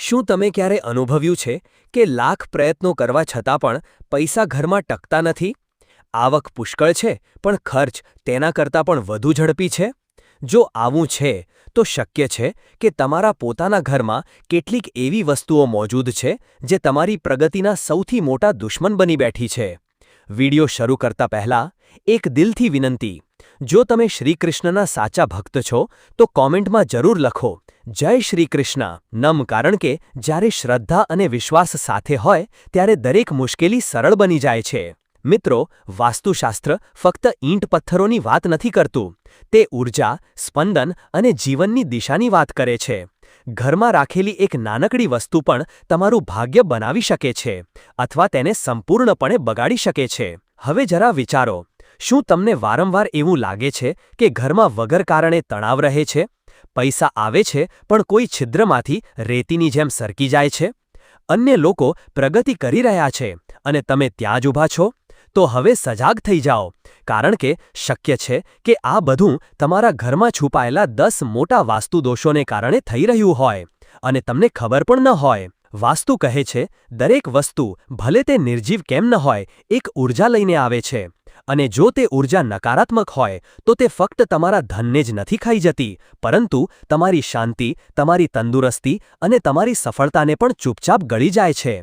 શું તમે ક્યારે અનુભવ્યું છે કે લાખ પ્રયત્નો કરવા છતાં પણ પૈસા ઘરમાં ટકતા નથી? આવક પુષ્કળ છે, પણ ખર્ચ તેના કરતાં પણ વધુ ઝડપી છે? જો આવું છે, તો શક્ય છે કે તમારા પોતાના ઘરમાં કેટલીક એવી વસ્તુઓ મોજૂદ છે જે તમારી પ્રગતિના સૌથી મોટા દુશ્મન બની બેઠી છે. વિડિયો શરૂ કરતા પહેલા એક દિલથી વિનંતી, જો તમે શ્રીકૃષ્ણના સાચા ભક્ત છો, તો કોમેન્ટમાં જરૂર લખો જય શ્રી કૃષ્ણ. નમ કારણ કે જ્યારે શ્રદ્ધા અને વિશ્વાસ સાથે હોય, ત્યારે દરેક મુશ્કેલી સરળ બની જાય છે. મિત્રો, વાસ્તુશાસ્ત્ર ફક્ત ઈંટ પથ્થરોની વાત નથી કરતું. તે ઊર્જા સ્પંદન અને જીવનની દિશાની વાત કરે છે. ઘરમાં રાખેલી એક નાનકડી વસ્તુ પણ તમારું ભાગ્ય બનાવી શકે છે, અથવા તેને સંપૂર્ણપણે બગાડી શકે છે. હવે જરા વિચારો. શું તમને વારંવાર એવું લાગે છે કે ઘરમાં વગર કારણે તણાવ રહે છે? પૈસા આવે છે, પણ કોઈ છિદ્રમાંથી રેતીની જેમ સરકી જાય છે? અન્ય લોકો પ્રગતિ કરી રહ્યા છે અને તમે ત્યાં જ ઊભા છો? તો હવે સજાગ થઈ જાઓ, કારણ કે શક્ય છે કે આ બધું તમારા ઘરમાં છુપાયેલા દસ મોટા વાસ્તુદોષોને કારણે થઈ રહ્યું હોય અને તમને ખબર પણ ન હોય. વાસ્તુ કહે છે, દરેક વસ્તુ ભલે તે નિર્જીવ કેમ ન હોય, એક ઊર્જા લઈને આવે છે. અને જો તે ઊર્જા નકારાત્મક હોય, તો તે ફક્ત તમારા ધનને જ નથી ખાઈ જતી, પરંતુ તમારી શાંતિ, તમારી તંદુરસ્તી અને તમારી સફળતાને પણ ચૂપચાપ ગળી જાય છે.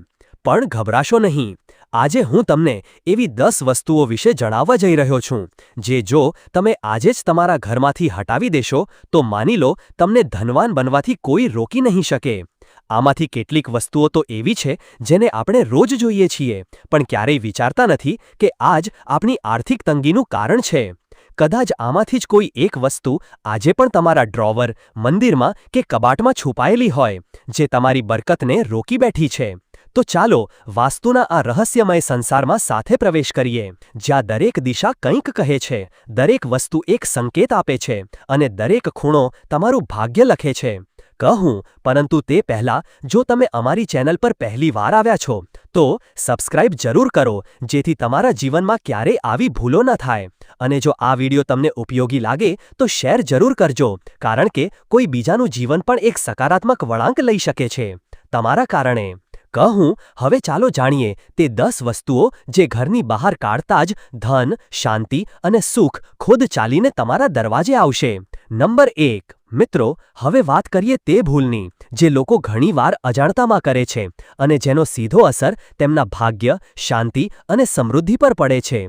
પણ ગભરાશો નહીં. આજે હું તમને એવી દસ વસ્તુઓ વિશે જણાવવા જઈ રહ્યો છું, જે જો તમે આજે જ તમારા ઘરમાંથી હટાવી દેશો, તો માની લો, તમને ધનવાન બનવાથી કોઈ રોકી નહીં શકે. આમાંથી કેટલીક વસ્તુઓ તો એવી છે જેને આપણે રોજ જોઈએ છીએ, પણ ક્યારેય વિચારતા નથી કે આજ આપણી આર્થિક તંગીનું કારણ છે. કદાચ આમાંથી જ કોઈ એક વસ્તુ આજે પણ તમારા ડ્રોવર, મંદિરમાં કે કબાટમાં છુપાયેલી હોય, જે તમારી બરકતને રોકી બેઠી છે. તો ચાલો વાસ્તુના આ રહસ્યમય સંસારમાં સાથે પ્રવેશ કરીએ, જ્યાં દરેક દિશા કંઈક કહે છે, દરેક વસ્તુ એક સંકેત આપે છે, અને દરેક ખૂણો તમારું ભાગ્ય લખે છે. કહું, પરંતુ તે પહેલાં, જો તમે અમારી ચેનલ પર પહેલી વાર આવ્યા છો, તો સબસ્ક્રાઇબ જરૂર કરો, જેથી તમારા જીવનમાં ક્યારેય આવી ભૂલો ન થાય. અને જો આ વિડિયો તમને ઉપયોગી લાગે, તો શેર જરૂર કરજો, કારણ કે કોઈ બીજાનું જીવન પણ એક સકારાત્મક વળાંક લઈ શકે છે. તમારા કારણે. કહું, હવે ચાલો જાણીએ, તે દસ વસ્તુઓ જે ઘરની બહાર કાઢતા જ ધન, શાંતિ અને સુખ ખુદ ચાલીને તમારા દરવાજે આવશે. નંબર એક. મિત્રો, હવે વાત કરીએ તે ભૂલની, જે લોકો ઘણીવાર અજાણતામાં કરે છે અને જેનો સીધો અસર તેમના ભાગ્ય, શાંતિ અને સમૃદ્ધિ પર પડે છે.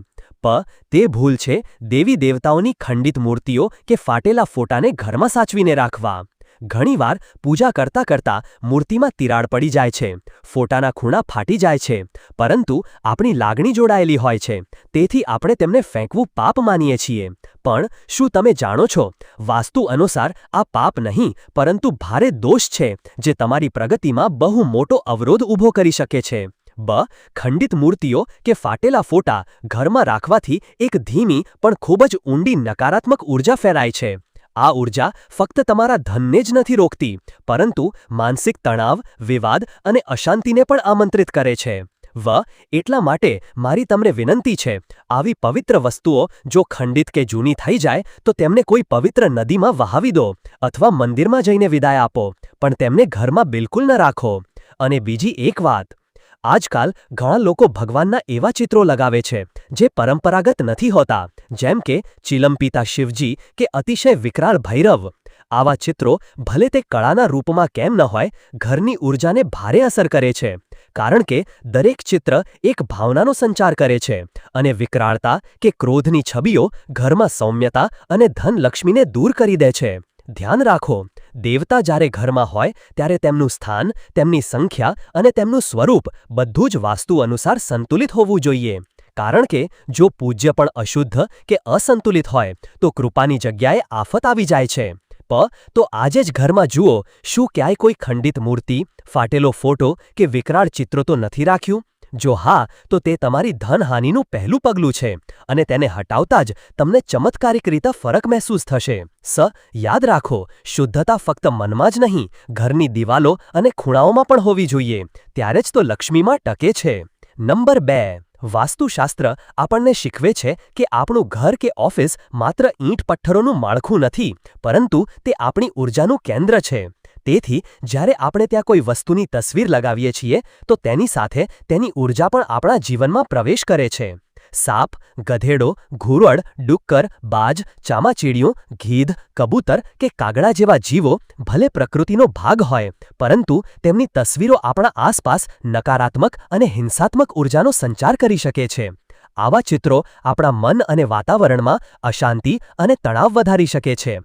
પ, તે ભૂલ છે દેવી દેવતાઓની ખંડિત મૂર્તિઓ કે ફાટેલા ફોટાને ઘરમાં સાચવીને રાખવા. ઘણીવાર પૂજા કરતા કરતા મૂર્તિમાં તિરાડ પડી જાય છે, ફોટાના ખૂણા ફાટી જાય છે, પરંતુ આપણી લાગણી જોડાયેલી હોય છે, તેથી આપણે તેમને ફેંકવું પાપ માનીએ છીએ. પણ શું તમે જાણો છો, વાસ્તુ અનુસાર આ પાપ નહીં, પરંતુ ભારે દોષ છે, જે તમારી પ્રગતિમાં બહુ મોટો અવરોધ ઊભો કરી શકે છે. બ. ખંડિત મૂર્તિઓ કે ફાટેલા ફોટા ઘરમાં રાખવાથી એક ધીમી પણ ખૂબ જ ઊંડી નકારાત્મક ઊર્જા ફેલાય છે. આ ઊર્જા ફક્ત તમારા ધનને જ નથી રોકતી, પરંતુ માનસિક તણાવ, વિવાદ અને અશાંતિને પણ આમંત્રિત કરે છે. વ, એટલા માટે મારી તમને વિનંતી છે, આવી પવિત્ર વસ્તુઓ જો ખંડિત કે જૂની થઈ જાય, તો તેમને કોઈ પવિત્ર નદીમાં વહાવી દો અથવા મંદિરમાં જઈને વિદાય આપો, પણ તેમને ઘરમાં બિલકુલ ન રાખો. અને બીજી એક વાત આજકાલ ઘણા લોકો ભગવાનના એવા ચિત્રો લગાવે છે, જે પરંપરાગત નથી હોતા, જેમ કે ચિલમપીતા શિવજી કે અતિશય વિકરાળ ભૈરવ. આવા ચિત્રો ભલે તે કળાના રૂપમાં કેમ ન હોય, ઘરની ઊર્જાને ભારે અસર કરે છે, કારણ કે દરેક ચિત્ર એક ભાવનાનો સંચાર કરે છે અને વિકરાળતા કે ક્રોધની છબીઓ ઘરમાં સૌમ્યતા અને ધનલક્ષ્મીને દૂર કરી દે છે. ધ્યાન રાખો. દેવતા જ્યારે ઘરમાં હોય, ત્યારે તેમનું સ્થાન, તેમની સંખ્યા અને તેમનું સ્વરૂપ બધું જ વાસ્તુ અનુસાર સંતુલિત હોવું જોઈએ. કારણ કે, જો પૂજ્ય પણ અશુદ્ધ કે અસંતુલિત હોય, તો કૃપાની જગ્યાએ આફત આવી જાય છે. પ, તો આજે જ ઘરમાં જુઓ, શું ક્યાંય કોઈ ખંડિત મૂર્તિ, ફાટેલો ફોટો કે વિકરાળ ચિત્રો તો નથી રાખ્યું? જો હા, તો તે તમારી ધનહાનિનું પહેલું પગલું છે અને તેને હટાવતા જ તમને ચમત્કારિક રીતે ફરક મહેસૂસ થશે. સ, યાદ રાખો, શુદ્ધતા ફક્ત મનમાં જ નહીં, ઘરની દિવાલો અને ખૂણાઓમાં પણ હોવી જોઈએ. ત્યારે જ તો લક્ષ્મીમાં ટકે છે. નંબર બે, વાસ્તુશાસ્ત્ર આપણને શીખવે છે કે આપણું ઘર કે ઓફિસ માત્ર ઈંટ પથ્થરોનું માળખું નથી, પરંતુ તે આપણી ઊર્જાનું કેન્દ્ર છે. તેથી, જ્યારે આપણે ત્યાં કોઈ વસ્તુની તસવીર લગાવીએ છીએ, તો તેની સાથે તેની ઊર્જા પણ આપણા જીવનમાં પ્રવેશ કરે છે. સાપ, ગધેડો, ઘુરડ, ડુક્કર, બાજ, ચામાચીડિયું, ગીધ, કબૂતર કે કાગડા જેવા જીવો ભલે પ્રકૃતિનો ભાગ હોય, પરંતુ તેમની તસવીરો આપણા આસપાસ નકારાત્મક અને હિંસાત્મક ઊર્જાનો સંચાર કરી શકે છે. આવા ચિત્રો આપણા મન અને વાતાવરણમાં અશાંતિ અને તણાવ વધારી શકે છે.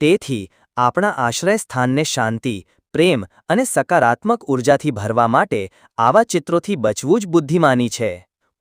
તેથી આપણા આશ્રય સ્થાનને શાંતિ, પ્રેમ અને સકારાત્મક ઊર્જાથી ભરવા માટે આવા ચિત્રોથી બચવું જ બુદ્ધિમાની છે.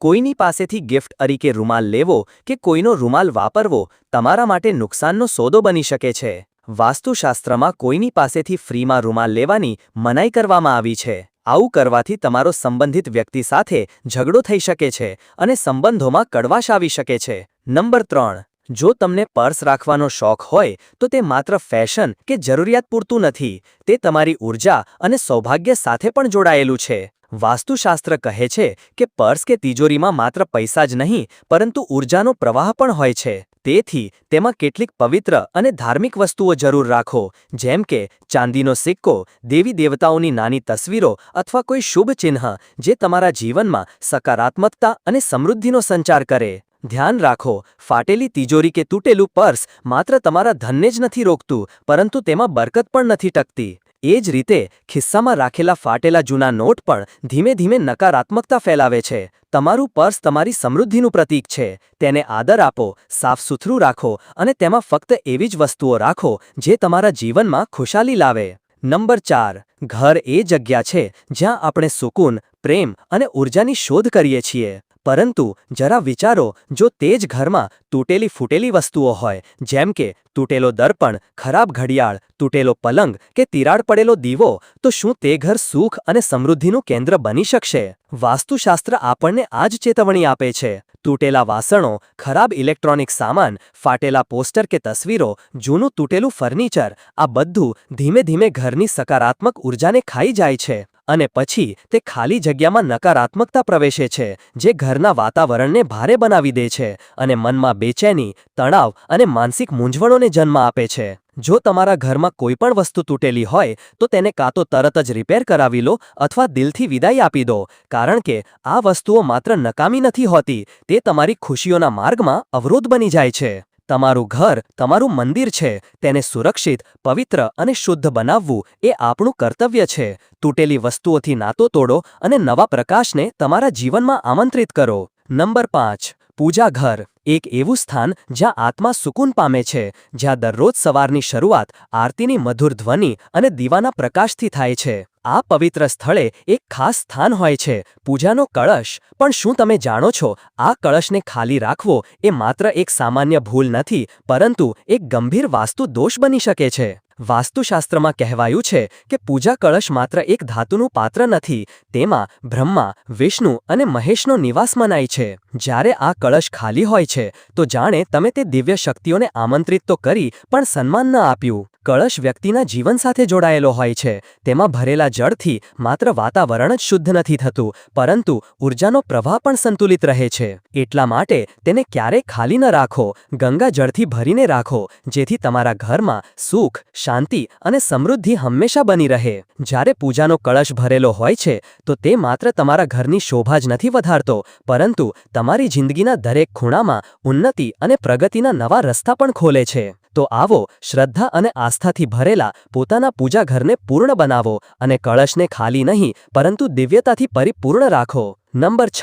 કોઈની પાસેથી ગિફ્ટ તરીકે રૂમાલ લેવો કે કોઈનો રૂમાલ વાપરવો તમારા માટે નુકસાનનો સોદો બની શકે છે. વાસ્તુશાસ્ત્રમાં કોઈની પાસેથી ફ્રીમાં રૂમાલ લેવાની મનાઈ કરવામાં આવી છે. આવું કરવાથી તમારો સંબંધિત વ્યક્તિ સાથે ઝઘડો થઈ શકે છે અને સંબંધોમાં કડવાશ આવી શકે છે. નંબર ત્રણ. જો તમને પર્સ રાખવાનો શોખ હોય, તો તે માત્ર ફેશન કે જરૂરિયાત પૂરતું નથી, તે તમારી ઊર્જા અને સૌભાગ્ય સાથે પણ જોડાયેલું છે. વાસ્તુશાસ્ત્ર કહે છે કે પર્સ કે તિજોરીમાં માત્ર પૈસા જ નહીં, પરંતુ ઊર્જાનો પ્રવાહ પણ હોય છે. તેથી, તેમાં કેટલીક પવિત્ર અને ધાર્મિક વસ્તુઓ જરૂર રાખો, જેમ કે ચાંદીનો સિક્કો, દેવી દેવતાઓની નાની તસવીરો અથવા કોઈ શુભ ચિહ્ન, જે તમારા જીવનમાં સકારાત્મકતા અને સમૃદ્ધિનો સંચાર કરે. ધ્યાન રાખો, ફાટેલી તિજોરી કે તૂટેલું પર્સ માત્ર તમારા ધનને જ નથી રોકતું, પરંતુ તેમાં બરકત પણ નથી ટકતી. એ જ રીતે, ખિસ્સામાં રાખેલા ફાટેલા જૂના નોટ પણ ધીમે ધીમે નકારાત્મકતા ફેલાવે છે. તમારું પર્સ તમારી સમૃદ્ધિનું પ્રતીક છે. તેને આદર આપો, સાફ સુથરું રાખો અને તેમાં ફક્ત એવી જ વસ્તુઓ રાખો જે તમારા જીવનમાં ખુશાલી લાવે. નંબર ચાર, ઘર એ જગ્યા છે જ્યાં આપણે સુકૂન, પ્રેમ અને ઊર્જાની શોધ કરીએ છીએ. પરંતુ જરા વિચારો, જો તે જ ઘરમાં તૂટેલી ફૂટેલી વસ્તુઓ હોય, જેમ કે તૂટેલો દર્પણ, ખરાબ ઘડિયાળ, તૂટેલો પલંગ કે તિરાડ પડેલો દીવો, તો શું તે ઘર સુખ અને સમૃદ્ધિનું કેન્દ્ર બની શકશે? વાસ્તુશાસ્ત્ર આપણને આ જ ચેતવણી આપે છે. તૂટેલા વાસણો, ખરાબ ઇલેક્ટ્રોનિક સામાન, ફાટેલા પોસ્ટર કે તસવીરો, જૂનું તૂટેલું ફર્નિચર, આ બધું ધીમે ધીમે ઘરની સકારાત્મક ઉર્જાને ખાઈ જાય છે. અને પછી તે ખાલી જગ્યામાં નકારાત્મકતા પ્રવેશે છે, જે ઘરના વાતાવરણને ભારે બનાવી દે છે અને મનમાં બેચેની, તણાવ અને માનસિક મૂંઝવણોને જન્મ આપે છે. જો તમારા ઘરમાં કોઈ પણ વસ્તુ તૂટેલી હોય, તો તેને કાં તો તરત જ રિપેર કરાવી લો અથવા દિલથી વિદાય આપી દો, કારણ કે આ વસ્તુઓ માત્ર નકામી નથી હોતી, તે તમારી ખુશીઓના માર્ગમાં અવરોધ બની જાય છે. તમારું ઘર તમારું મંદિર છે, તેને સુરક્ષિત, પવિત્ર અને શુદ્ધ બનાવવું એ આપણું કર્તવ્ય છે. તૂટેલી વસ્તુઓથી નાતો તોડો અને નવા પ્રકાશને તમારા જીવનમાં આમંત્રિત કરો. નંબર પાંચ. પૂજા ઘર એક એવું સ્થાન જ્યાં આત્મા સુકૂન પામે છે, જ્યાં દરરોજ સવારની શરૂઆત આરતીની મધુર ધ્વનિ અને દીવાના પ્રકાશથી થાય છે. આ પવિત્ર સ્થળે એક ખાસ સ્થાન હોય છે, પૂજાનો કળશ, પણ શું તમે જાણો છો, આ કળશને ખાલી રાખવો એ માત્ર એક સામાન્ય ભૂલ નથી, પરંતુ એક ગંભીર વાસ્તુ દોષ બની શકે છે. વાસ્તુશાસ્ત્રમાં કહેવાયું છે કે પૂજા કળશ માત્ર એક ધાતુનું પાત્ર નથી, તેમાં બ્રહ્મા, વિષ્ણુ અને મહેશનો નિવાસ મનાય છે. જ્યારે આ કળશ ખાલી હોય છે, તો જાણે તમે તે દિવ્ય શક્તિઓને આમંત્રિત તો કરી, પણ સન્માન ન આપ્યું. કળશ વ્યક્તિના જીવન સાથે જોડાયેલો હોય છે. તેમાં ભરેલા જળથી માત્ર વાતાવરણ જ શુદ્ધ નથી થતું, પરંતુ ઉર્જાનો પ્રવાહ પણ સંતુલિત રહે છે. એટલા માટે તેને ક્યારેય ખાલી ન રાખો, ગંગા જળથી ભરીને રાખો, જેથી તમારા ઘરમાં સુખ, શાંતિ અને સમૃદ્ધિ હંમેશા બની રહે. જ્યારે પૂજાનો કળશ ભરેલો હોય છે, તો તે માત્ર તમારા ઘરની શોભા જ નથી વધારતો, પરંતુ તમારી જિંદગીના દરેક ખૂણામાં ઉન્નતિ અને પ્રગતિના નવા રસ્તા પણ ખોલે છે. તો આવો, શ્રદ્ધા અને આસ્થાથી ભરેલા પોતાના પૂજા ઘરને પૂર્ણ બનાવો અને કળશને ખાલી નહીં, પરંતુ દિવ્યતાથી પરિપૂર્ણ રાખો. નંબર છ.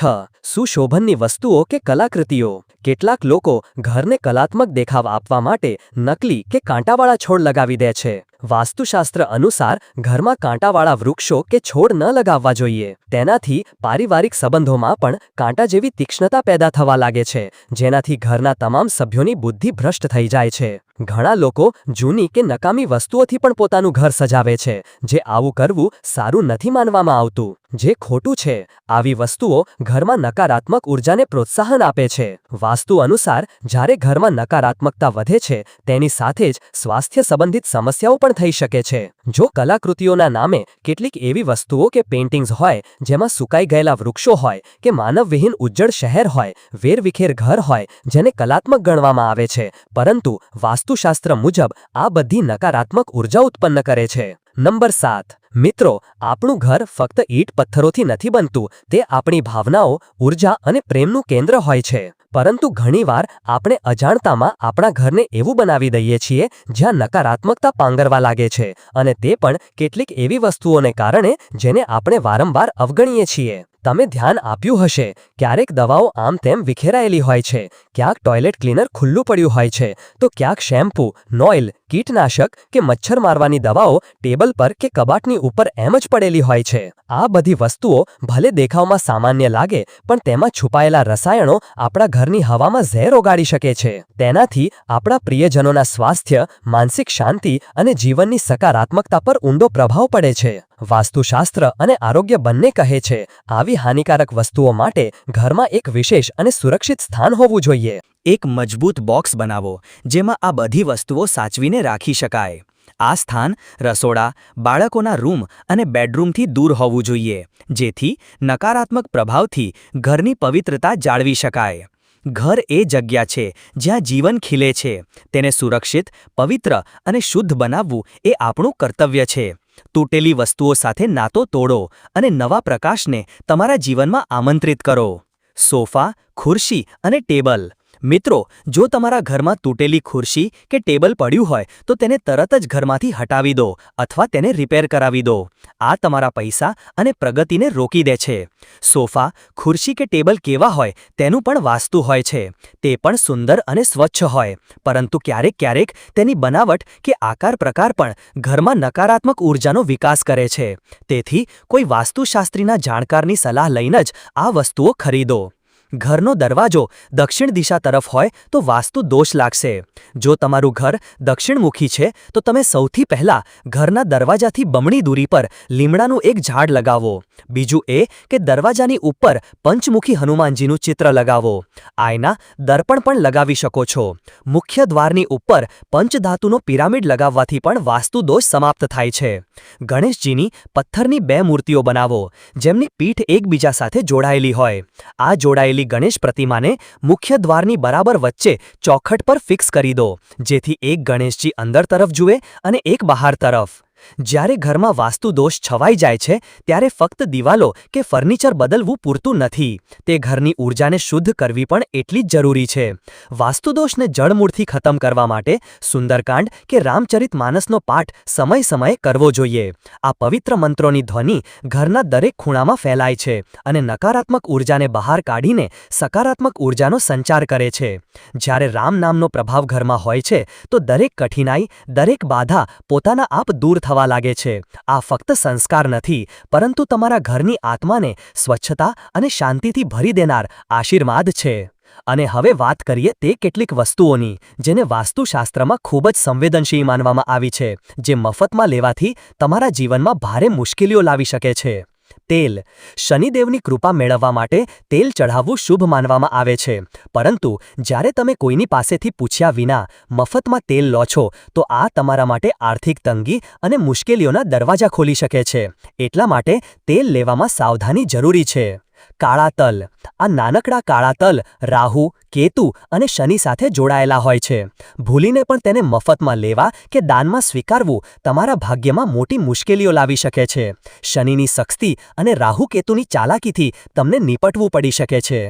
સુશોભનની વસ્તુઓ કે કલાકૃતિઓ. કેટલાક લોકો ઘરને કલાત્મક દેખાવ આપવા માટે નકલી કે કાંટાવાળા છોડ લગાવી દે છે. વાસ્તુશાસ્ત્ર અનુસાર ઘરમાં કાંટાવાળા વૃક્ષો કે છોડ ન લગાવવા જોઈએ. તેનાથી પારિવારિક સંબંધોમાં પણ કાંટા જેવી તીક્ષ્ણતા પેદા થવા લાગે છે, જેનાથી ઘરના તમામ સભ્યોની બુદ્ધિ ભ્રષ્ટ થઈ જાય છે. ઘણા લોકો જૂની કે નકામી વસ્તુઓથી પણ પોતાનું ઘર સજાવે છે, જે આવું કરવું સારું નથી માનવામાં આવતું. જે ખોટું છે, આવી વસ્તુઓ ઘરમાં નકારાત્મક ઉર્જાને પ્રોત્સાહન આપે છે. વાસ્તુ અનુસાર જ્યારે ઘરમાં નકારાત્મકતા વધે છે, તેની સાથે જ સ્વાસ્થ્ય સંબંધિત સમસ્યાઓ પણ થઈ શકે છે. જો કલાકૃતિઓના નામે કેટલીક એવી વસ્તુઓ કે પેઇન્ટિંગ્સ હોય, જેમાં સુકાઈ ગયેલા વૃક્ષો હોય, કે માનવવિહીન ઉજ્જડ શહેર હોય, વેરવિખેર ઘર હોય, જેને કલાત્મક ગણવામાં આવે છે, પરંતુ વાસ્તુશાસ્ત્ર મુજબ આ બધી નકારાત્મક ઊર્જા ઉત્પન્ન કરે છે. નંબર સાત. મિત્રો, આપણું ઘર ફક્ત ઈંટ પથ્થરોથી નથી બનતું, તે આપણી ભાવનાઓ, ઊર્જા અને પ્રેમનું કેન્દ્ર હોય છે. પરંતુ ઘણીવાર આપણે અજાણતામાં આપણા ઘરને એવું બનાવી દઈએ છીએ, જ્યાં નકારાત્મકતા પાંગરવા લાગે છે અને તે પણ કેટલીક એવી વસ્તુઓને કારણે જેને આપણે વારંવાર અવગણીએ છીએ. તમે ધ્યાન આપ્યું હશે, ક્યારેક દવાઓ આમ તેમ વિખેરાયેલી હોય છે, ક્યાંક ટોયલેટ ક્લીનર ખુલ્લું પડ્યું હોય છે, તો ક્યાંક શેમ્પૂ, નોઇલ કીટનાશક કે મચ્છર મારવાની દવાઓ ટેબલ પર કે કબાટની ઉપર એમ જ પડેલી હોય છે. આ બધી વસ્તુઓ ભલે દેખાવમાં સામાન્ય લાગે, પણ તેમાં છુપાયેલા રસાયણો આપણા ઘરની હવામાં ઝેર ઓગાળી શકે છે. તેનાથી આપણા પ્રિયજનોના સ્વાસ્થ્ય, માનસિક શાંતિ અને જીવનની સકારાત્મકતા પર ઊંડો પ્રભાવ પડે છે. વાસ્તુશાસ્ત્ર અને આરોગ્ય બંને કહે છે, આવી હાનિકારક વસ્તુઓ માટે ઘરમાં એક વિશેષ અને સુરક્ષિત સ્થાન હોવું જોઈએ. એક મજબૂત બોક્સ બનાવો, જેમાં આ બધી વસ્તુઓ સાચવીને રાખી શકાય. આ સ્થાન રસોડા, બાળકોના રૂમ અને બેડરૂમથી દૂર હોવું જોઈએ, જેથી નકારાત્મક પ્રભાવથી ઘરની પવિત્રતા જાળવી શકાય. ઘર એ જગ્યા છે જ્યાં જીવન ખીલે છે. તેને સુરક્ષિત, પવિત્ર અને શુદ્ધ બનાવવું એ આપણું કર્તવ્ય છે. તૂટેલી વસ્તુઓ સાથે નાતો તોડો અને નવા પ્રકાશને તમારા જીવનમાં આમંત્રિત કરો. સોફા, ખુરશી અને ટેબલ. મિત્રો, જો તમારા ઘરમાં તૂટેલી ખુરશી કે ટેબલ પડ્યું હોય, તો તેને તરત જ ઘરમાંથી હટાવી દો અથવા તેને રિપેર કરાવી દો. આ તમારા પૈસા અને પ્રગતિને રોકી દે છે. સોફા, ખુરશી કે ટેબલ કેવા હોય, તેનું પણ વાસ્તુ હોય છે. તે પણ સુંદર અને સ્વચ્છ હોય, પરંતુ ક્યારેક ક્યારેક તેની બનાવટ કે આકાર પ્રકાર પણ ઘરમાં નકારાત્મક ઉર્જાનો વિકાસ કરે છે. તેથી, કોઈ વાસ્તુશાસ્ત્રીના જાણકારની સલાહ લઈને જ આ વસ્તુઓ ખરીદો. ઘરનો દરવાજો દક્ષિણ દિશા તરફ હોય તો વાસ્તુ દોષ લાગશે. જો તમારું ઘર દક્ષિણમુખી છે, તો તમે સૌથી પહેલા ઘરના દરવાજાથી બમણી દૂરી પર લીમડાનું એક ઝાડ લગાવો. બીજું એ કે દરવાજાની ઉપર પંચમુખી હનુમાનજીનું ચિત્ર લગાવો. આયના દર્પણ પણ લગાવી શકો છો. મુખ્ય દ્વારની ઉપર પંચધાતુનો પિરામિડ લગાવવાથી પણ વાસ્તુ દોષ સમાપ્ત થાય છે. ગણેશજીની પથ્થરની બે મૂર્તિઓ બનાવો, જેમની પીઠ એકબીજા સાથે જોડાયેલી હોય. આ જોડાયેલી ગણેશ પ્રતિમાને મુખ્ય દ્વારની બરાબર વચ્ચે ચોખટ પર ફિક્સ કરી દો, જેથી એક ગણેશજી અંદર તરફ જુએ અને એક બહાર તરફ. જ્યારે ઘરમાં વાસ્તુ દોષ છવાઈ જાય છે, ત્યારે ફક્ત દિવાલો કે ફર્નિચર બદલવું પૂરતું નથી. તે ઘરની ઊર્જાને શુદ્ધ કરવી પણ એટલી જ જરૂરી છે. વાસ્તુદોષને જળમૂળથી ખતમ કરવા માટે સુંદરકાંડ કે રામચરિત માનસનો પાઠ સમય સમયે કરવો જોઈએ. આ પવિત્ર મંત્રોની ધ્વનિ ઘરના દરેક ખૂણામાં ફેલાય છે અને નકારાત્મક ઊર્જાને બહાર કાઢીને સકારાત્મક ઊર્જાનો સંચાર કરે છે. જ્યારે રામ નામનો પ્રભાવ ઘરમાં હોય છે, તો દરેક કઠિનાઈ, દરેક બાધા પોતાના આપ દૂર થવા લાગે છે. આ ફક્ત સંસ્કાર નથી, પરંતુ તમારા ઘરની આત્માને સ્વચ્છતા અને શાંતિથી ભરી દેનાર આશીર્વાદ છે. અને હવે વાત કરીએ તે કેટલીક વસ્તુઓની, જેને વાસ્તુશાસ્ત્રમાં ખૂબ જ સંવેદનશીલ માનવામાં આવી છે, જે મફતમાં લેવાથી તમારા જીવનમાં ભારે મુશ્કેલીઓ લાવી શકે છે. તેલ. શનિદેવની કૃપા મેળવવા માટે તેલ ચઢાવવું શુભ માનવામાં આવે છે. પરંતુ, જ્યારે તમે કોઈની પાસેથી પૂછ્યા વિના મફતમાં તેલ લો છો, તો આ તમારા માટે આર્થિક તંગી અને મુશ્કેલીઓના દરવાજા ખોલી શકે છે. એટલા માટે તેલ લેવામાં સાવધાની જરૂરી છે. કાળા તલ આ નાનકડા કાળા તલ રાહુ, કેતુ અને શનિ સાથે જોડાયેલા હોય છે. ભૂલીને પણ તેને મફતમાં લેવા કે દાનમાં સ્વીકારવું તમારા ભાગ્યમાં મોટી મુશ્કેલીઓ લાવી શકે છે. શનિની સખ્તી અને રાહુ કેતુની ચાલાકીથી તમને નીપટવું પડી શકે છે.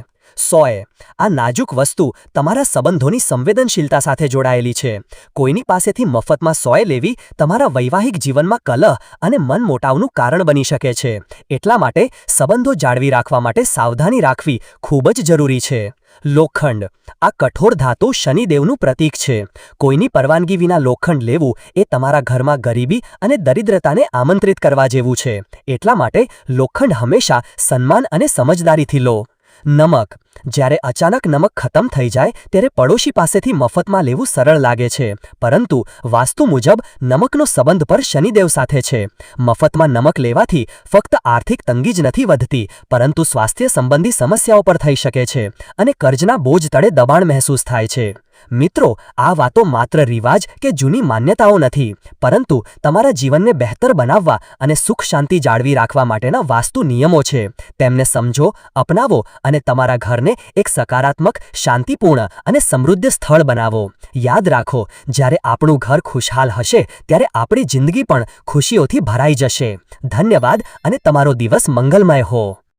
સોય આ નાજુક વસ્તુ તમારા સંબંધોની સંવેદનશીલતા સાથે જોડાયેલી છે. કોઈની પાસેથી મફતમાં સોય લેવી તમારા વૈવાહિક જીવનમાં કલહ અને મન મોટાવનું કારણ બની શકે છે. એટલા માટે સંબંધો જાળવી રાખવા માટે સાવધાની રાખવી ખૂબ જ જરૂરી છે. લોખંડ. આ કઠોર ધાતુ શનિદેવનું પ્રતીક છે. કોઈની પરવાનગી વિના લોખંડ લેવું એ તમારા ઘરમાં ગરીબી અને દરિદ્રતાને આમંત્રિત કરવા જેવું છે. એટલા માટે લોખંડ હંમેશા સન્માન અને સમજદારીથી લો. નમક. જ્યારે અચાનક નમક ખતમ થઈ જાય, ત્યારે પડોશી પાસેથી મફતમાં લેવું સરળ લાગે છે. પરંતુ વાસ્તુ મુજબ, નમકનો સંબંધ પર શનિદેવ સાથે છે. મફતમાં નમક લેવાથી ફક્ત આર્થિક તંગી જ નથી વધતી, પરંતુ સ્વાસ્થ્ય સંબંધી સમસ્યાઓ પર થઈ શકે છે અને કર્જના બોજ તળે દબાણ મહેસૂસ થાય છે. મિત્રો, આ વાતો માત્ર રિવાજ કે જૂની માન્યતાઓ નથી, પરંતુ તમારા જીવનને બહેતર બનાવવા અને સુખ શાંતિ જાળવી રાખવા માટેના વાસ્તુ નિયમો છે. તેમને સમજો, અપનાવો અને તમારા ઘરને ઘરને એક સકારાત્મક, શાંતિપૂર્ણ અને સમૃદ્ધ સ્થળ બનાવો. યાદ રાખો, જ્યારે આપણું ઘર ખુશહાલ હશે, ત્યારે આપણી જિંદગી પણ ખુશીઓથી ભરાઈ જશે. ધન્યવાદ અને તમારો દિવસ મંગલમય હો.